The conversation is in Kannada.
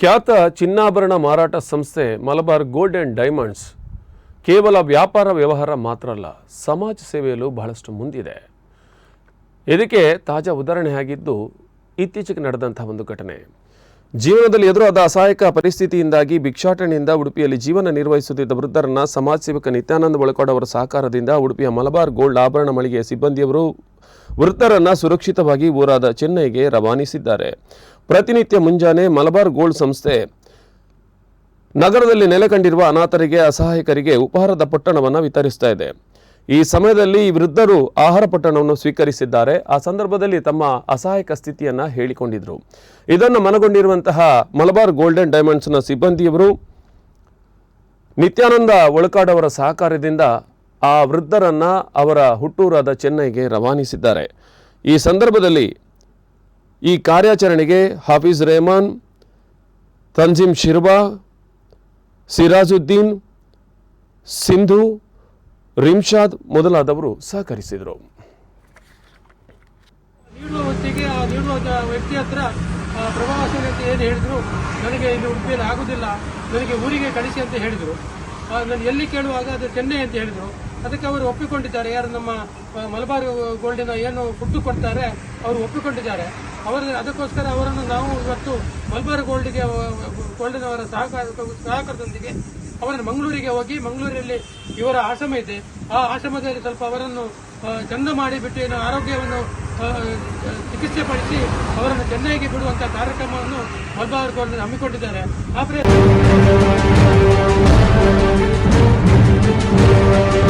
ಖ್ಯಾತ ಚಿನ್ನಾಭರಣ ಮಾರಾಟ ಸಂಸ್ಥೆ ಮಲಬಾರ್ ಗೋಲ್ಡ್ ಆ್ಯಂಡ್ ಡೈಮಂಡ್ಸ್ ಕೇವಲ ವ್ಯಾಪಾರ ವ್ಯವಹಾರ ಮಾತ್ರ ಅಲ್ಲ, ಸಮಾಜ ಸೇವೆಯಲ್ಲೂ ಬಹಳಷ್ಟು ಮುಂದಿದೆ. ಇದಕ್ಕೆ ತಾಜಾ ಉದಾಹರಣೆಯಾಗಿದ್ದು ಇತ್ತೀಚೆಗೆ ನಡೆದಂಥ ಒಂದು ಘಟನೆ. ಜೀವನದಲ್ಲಿ ಎದುರಾದ ಅಸಹಾಯಕ ಪರಿಸ್ಥಿತಿಯಿಂದಾಗಿ ಭಿಕ್ಷಾಟನೆಯಿಂದ ಉಡುಪಿಯಲ್ಲಿ ಜೀವನ ನಿರ್ವಹಿಸುತ್ತಿದ್ದ ವೃದ್ಧರನ್ನ ಸಮಾಜ ಸೇವಕ ನಿತ್ಯಾನಂದ ಒಳಕೋಡ್ ಅವರ ಸಹಕಾರದಿಂದ ಉಡುಪಿಯ ಮಲಬಾರ್ ಗೋಲ್ಡ್ ಆಭರಣ ಮಳಿಗೆಯ ಸಿಬ್ಬಂದಿಯವರು ವೃದ್ಧರನ್ನ ಸುರಕ್ಷಿತವಾಗಿ ಊರಾದ ಚೆನ್ನೈಗೆ ರವಾನಿಸಿದ್ದಾರೆ. ಪ್ರತಿನಿತ್ಯ ಮುಂಜಾನೆ ಮಲಬಾರ್ ಗೋಲ್ಡ್ ಸಂಸ್ಥೆ ನಗರದಲ್ಲಿ ನೆಲೆಕಂಡಿರುವ ಅನಾಥರಿಗೆ, ಅಸಹಾಯಕರಿಗೆ ಉಪಹಾರದ ಪೊಟ್ಟಣವನ್ನು ವಿತರಿಸ್ತಾ ಇದೆ. ಈ ಸಮಯದಲ್ಲಿ ಈ ವೃದ್ಧರು ಆಹಾರ ಪಟ್ಟಣವನ್ನು ಸ್ವೀಕರಿಸಿದ್ದಾರೆ. ಆ ಸಂದರ್ಭದಲ್ಲಿ ತಮ್ಮ ಅಸಹಾಯಕ ಸ್ಥಿತಿಯನ್ನು ಹೇಳಿಕೊಂಡಿದ್ದರು ಇದನ್ನು ಮನಗೊಂಡಿರುವಂತಹ ಮಲಬಾರ್ ಗೋಲ್ಡನ್ ಡೈಮಂಡ್ಸ್ನ ಸಿಬ್ಬಂದಿಯವರು ನಿತ್ಯಾನಂದ ಒಳಕಾಡ್ ಅವರ ಸಹಕಾರದಿಂದ ಆ ವೃದ್ಧರನ್ನ ಅವರ ಹುಟ್ಟೂರಾದ ಚೆನ್ನೈಗೆ ರವಾನಿಸಿದ್ದಾರೆ. ಈ ಸಂದರ್ಭದಲ್ಲಿ ಈ ಕಾರ್ಯಾಚರಣೆಗೆ ಹಾಫೀಜ್ ರೆಹಮಾನ್, ತಂಜಿಮ್ ಶಿರ್ಬಾ, ಸಿರಾಜುದ್ದೀನ್, ಸಿಂಧು ರಿಮ್ಶಾದ್ ಮೊದಲಾದವರು ಸಹಕರಿಸಿದರು. ನೀಡುವ ಹೊತ್ತಿಗೆ ಆ ನೀಡುವ ವ್ಯಕ್ತಿ ಹತ್ರ ಆ, ಪ್ರವಾಸ ಏನು ಹೇಳಿದ್ರು ನನಗೆ ಇಲ್ಲಿ ಉಡುಪಿಯಲ್ಲಿ ಆಗುದಿಲ್ಲ ನನಗೆ ಊರಿಗೆ ಕಳಿಸಿ ಅಂತ ಹೇಳಿದರು. ನಾನು ಎಲ್ಲಿ ಕೇಳುವಾಗ ಅದು ಚೆನ್ನೈ ಅಂತ ಹೇಳಿದರು. ಅದಕ್ಕೆ ಅವರು ಒಪ್ಪಿಕೊಂಡಿದ್ದಾರೆ. ಯಾರು ನಮ್ಮ ಮಲಬಾರ್ ಗೋಲ್ಡಿನ ಏನು ಫುಡ್ ಕೊಡ್ತಾರೆ ಅವರು ಒಪ್ಪಿಕೊಂಡಿದ್ದಾರೆ. ಅವರ ಅದಕ್ಕೋಸ್ಕರ ಅವರನ್ನು ನಾವು ಇವತ್ತು ಮಲಬಾರ್ ಗೋಲ್ಡಿಗೆ ಗೋಲ್ಡಿನವರ ಸಹಕಾರ ಸಹಕಾರದೊಂದಿಗೆ ಅವರನ್ನು ಮಂಗಳೂರಿಗೆ ಹೋಗಿ ಮಂಗಳೂರಲ್ಲಿ ಇವರ ಆಶ್ರಮ ಇದೆ. ಆ ಆಶ್ರಮದಲ್ಲಿ ಸ್ವಲ್ಪ ಅವರನ್ನು ಚಂದ ಮಾಡಿಬಿಟ್ಟು ಏನು ಆರೋಗ್ಯವನ್ನು ಚಿಕಿತ್ಸೆ ಪಡಿಸಿ ಅವರನ್ನು ಚೆನ್ನೈಗೆ ಬಿಡುವಂತಹ ಕಾರ್ಯಕ್ರಮವನ್ನು ಮಲ್ಬಾರ್ ಗೋಲ್ಡ್ ಹಮ್ಮಿಕೊಂಡಿದ್ದಾರೆ. ಆ